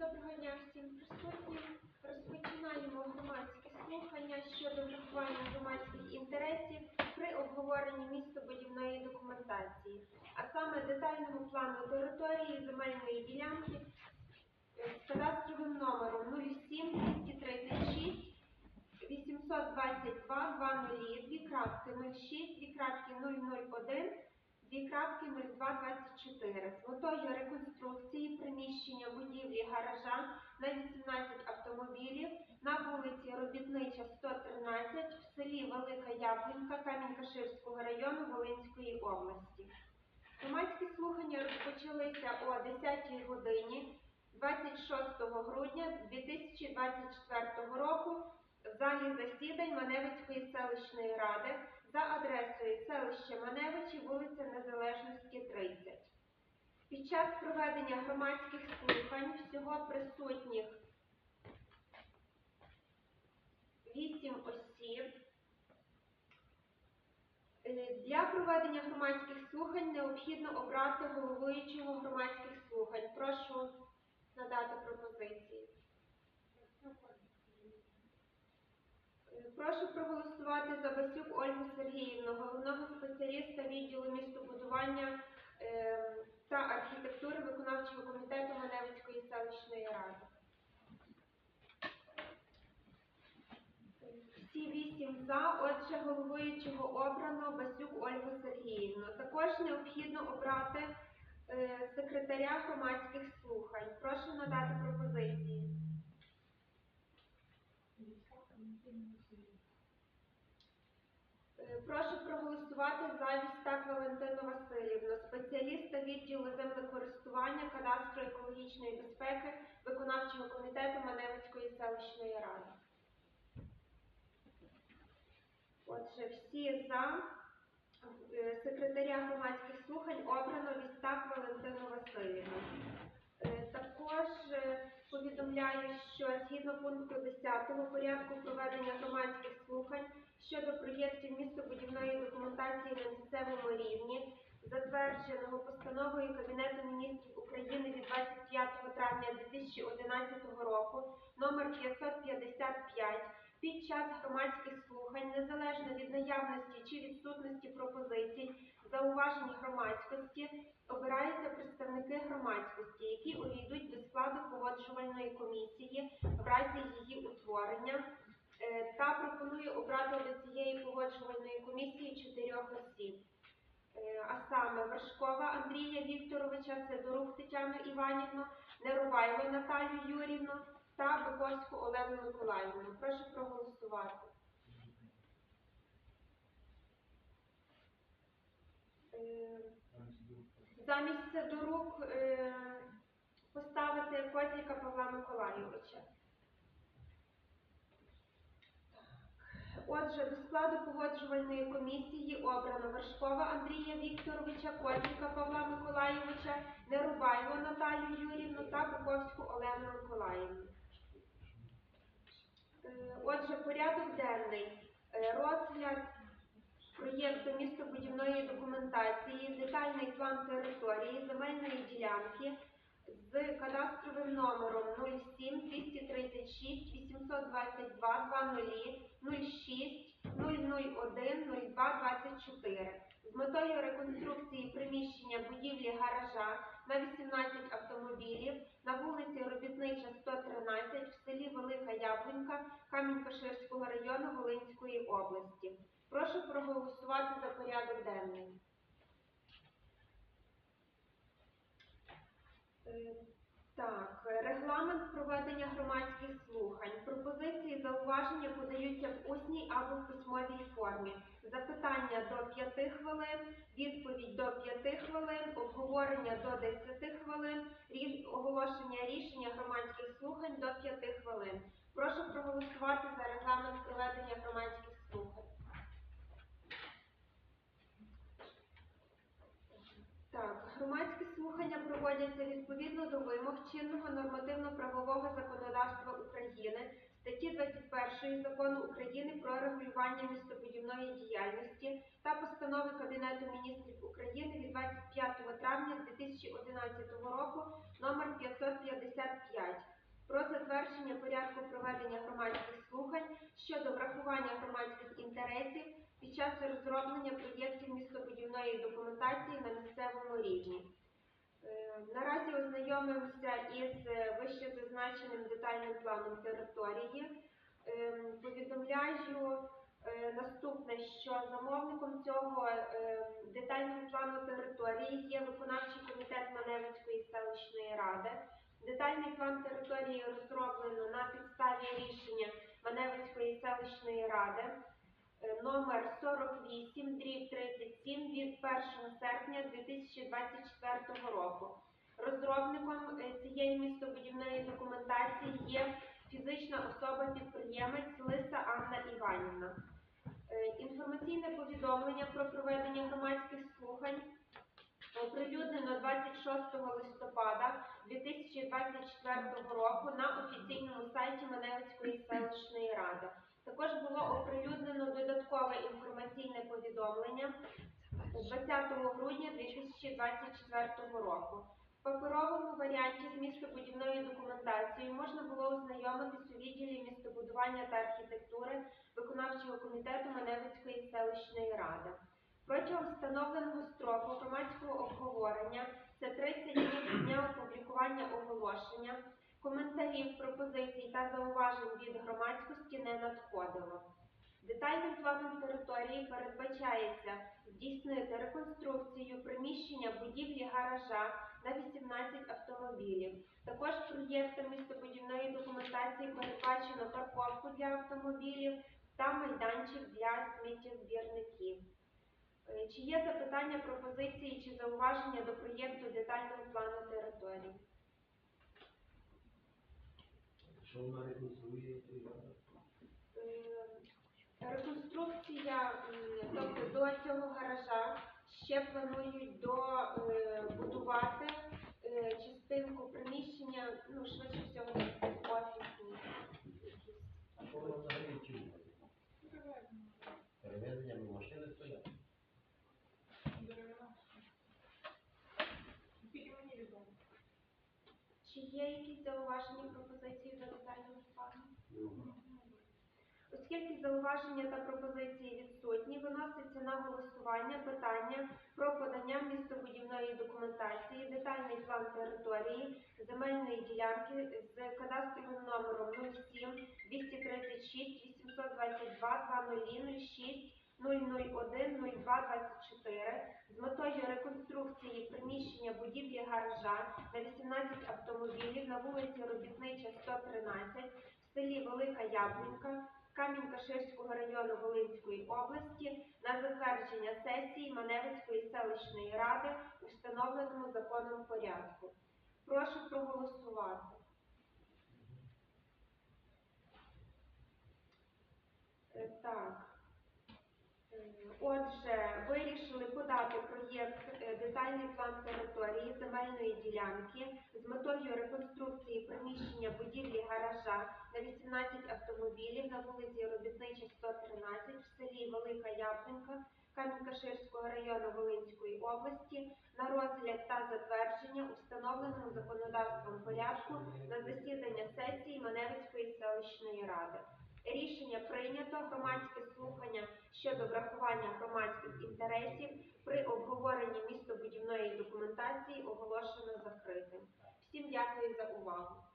Доброго дня всім присутнім. Розпочинаємо громадські слухання щодо врахування громадських інтересів при обговоренні містобудівної документації, а саме детального плану території земельної ділянки з кадастровим номером 07 236 822 20 дві крапки 06, дві крапки 001, дві крапки 0224 з метою реконструкції приміщення будівлі гаража на 18 автомобілів на вулиці Робітнича 113 в селі Велика Яблінка Камінь-Каширського району Волинської області. Громадські слухання розпочалися о 10 годині 26 грудня 2024 року в залі засідань Маневицької селищної ради за адресою селище Маневичі, вулиця Незалежності, 30. Під час проведення громадських слухань всього присутніх 8 осіб. Е, Для проведення громадських слухань необхідно обрати головуючого громадських слухань. Прошу надати пропозиції. Е, Прошу проголосувати за Басюк Ольгу Сергіївну, головного спеціаліста відділу містобудування е, та архітектури виконавчого комітету Маневицької селищної ради. Всі вісім за, отже, головуючого обрано Басюк Ольгу Сергіївну. Також необхідно обрати е, секретаря громадських слухань. Прошу надати пропозиції. Е, Прошу проголосувати за Вістак Валентину Васильівну, спеціаліста відділу землекористування, кадастру екологічної безпеки виконавчого комітету Маневицької селищної ради. Отже, всі за Е, секретаря громадських слухань обрано Вістак Валентину Васильівну. Е, Також е, повідомляю, що згідно пункту 10 порядку проведення громадських слухань щодо проєктів містобудівної документації на місцевому рівні, затвердженого постановою Кабінету міністрів України від 25 травня 2011 року номер 555 під час громадських слухань, незалежно від наявності чи відсутності пропозицій, зауважень громадськості, обираються представники громадськості, які увійдуть до складу погоджувальної комісії в разі її утворення, Е, та пропоную обрати до цієї погоджувальної комісії чотирьох осіб. Е, А саме Вершкова Андрія Вікторовича, Сидорук Тетяну Іванівну, Нерубайло Наталію Юрівну та Биковську Олену Миколаївну. Прошу проголосувати. Е, Замість Сидорук е, поставити Козліка Павла Миколайовича. Отже, до складу погоджувальної комісії обрано Вершкова Андрія Вікторовича, Козліка Павла Миколайовича, Нерубайло Наталію Юрівну та Буковську Олену Миколаївну. Е, Отже, порядок денний. Е, Розгляд проєкту містобудівної документації, детальний план території, земельної ділянки з кадастровим номером 07 236 822 00 06 001 02 24 з метою реконструкції приміщення будівлі гаража на 18 автомобілів на вулиці Робітнича 113 в селі Велика Яблінка Камінь-Каширського району Волинської області. Прошу проголосувати за порядок денний. Е, Так, регламент проведення громадських слухань. Пропозиції зауваження подаються в усній або в письмовій формі. Запитання до 5 хвилин, відповідь до 5 хвилин, обговорення до 10 хвилин, оголошення рішення громадських слухань до 5 хвилин. Прошу проголосувати за регламент проведення громадських слухань. Так, громадські слухання проводяться відповідно до вимог чинного нормативно-правового законодавства України, статті 21 закону України про регулювання містобудівної діяльності та постанови Кабінету міністрів України від 25 травня 2011 року номер 555 про затвердження порядку проведення громадських слухань щодо врахування громадських інтересів під час розроблення проєктів містобудівної документації на місцевому рівні. Е, Наразі ознайомимося із е, вище зазначеним детальним планом території. Ем, Повідомляю е, наступне, що замовником цього е, детального плану території є виконавчий комітет Маневицької селищної ради. Детальний план території розроблено на підставі рішення Маневицької селищної ради е, номер 48 серпня 2024 року. Розробником е, цієї містобудівної документації є фізична особа-підприємець Лиса Анна Іванівна. Е, Інформаційне повідомлення про проведення громадських слухань оприлюднено 26 листопада 2024 року на офіційному сайті Маневицької селищної ради. Також було оприлюднено додаткове інформаційне повідомлення 20 грудня 2024 року. В паперовому варіанті з містобудівною документацією можна було ознайомитись у відділі містобудування та архітектури виконавчого комітету Маневицької селищної ради. Протягом встановленого строку громадського обговорення це 30 днів дня опублікування оголошення, коментарів, пропозицій та зауважень від громадськості не надходило. Детальним планом території передбачається здійснити реконструкцію приміщення будівлі гаража на 18 автомобілів. Також проєктом містобудівної документації передбачено парковку для автомобілів та майданчик для сміттєзбірників. Е, Чи є запитання, пропозиції чи зауваження до проєкту детального плану території? Що вона реконструює? Е, Реконструкція, тобто до цього гаража ще планують добудувати частинку приміщення, ну, швидше всього, офісні. А вона взагалі чим? Перевезенням машини стоять. Чи є якісь зауваження, пропозиції до детального плану? Оскільки зауваження та пропозиції відсутні, виноситься на голосування питання про подання містобудівної документації, детальний план території земельної ділянки з кадастровим номером 07 236 822 2006 001 0224 з метою реконструкції приміщення будівлі гаража на 18 автомобілів на вулиці Робітнича 113 в селі Велика Яблунька Камінь-Каширського району Волинської області на затвердження сесії Маневицької селищної ради у встановленому законом порядку. Прошу проголосувати. Е, Так. Отже, вирішили подати проєкт е, детальний план території земельної ділянки з метою реконструкції приміщення будівлі гаража на 18 автомобілів на вулиці Робітнича 113 в селі Велика Яблинка Камінь-Каширського району Волинської області на розгляд та затвердження у законодавством порядку на засідання сесії Маневицької селищної ради. Рішення прийнято. Громадське слухання щодо врахування громадських інтересів при обговоренні містобудівної документації оголошено закритим. Всім дякую за увагу.